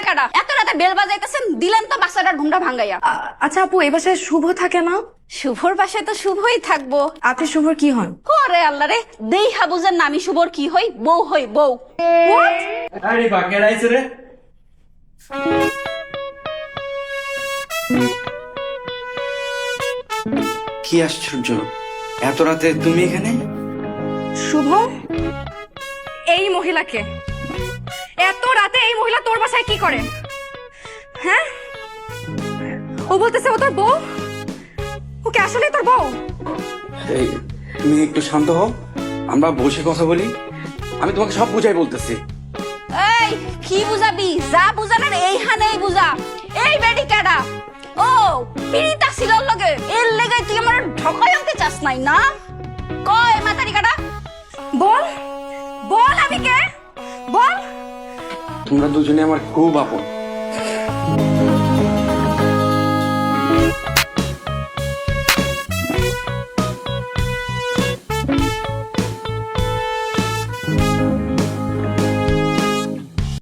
আপনারা এত রাতে বেল বাজাইতেছেন দিলেন তো ভাঙ্গাইয়া। আচ্ছা আপু এই বাসায় শুভ থাকে না? শুভর পাশে তো শুভই থাকব। আপনি শুভর কি হন? ওরে আল্লাহ রে দেই হাবুজের নামি শুভর কি হই বউ হই বউ। আরে রে? কি আশ্চর্য এত রাতে তুমি এখানে? শুভ? এই মহিলাকে। এত রাতে এই মহিলা তোর বাসায় কি করে? হ্যাঁ? ও বলতেছে ও তোর বউ? ওকে আসলে তোর বউ? এই তুমি একটু শান্ত হও। আমরা বসে কথা বলি। আমি তোমাকে সব বুঝাই বলতেছি। এই কি বুঝাবি? যা বুঝানোর এই বুঝা। এই বেডি কাটা ও পিড়িতা ছিল লগে। এর লেগে তুই আমার ঢকাই আনতে চাস নাই না? কয় মাতারি কাটা বল। বল আমি কে? তোমরা? দুজনে আমার খুব আপন।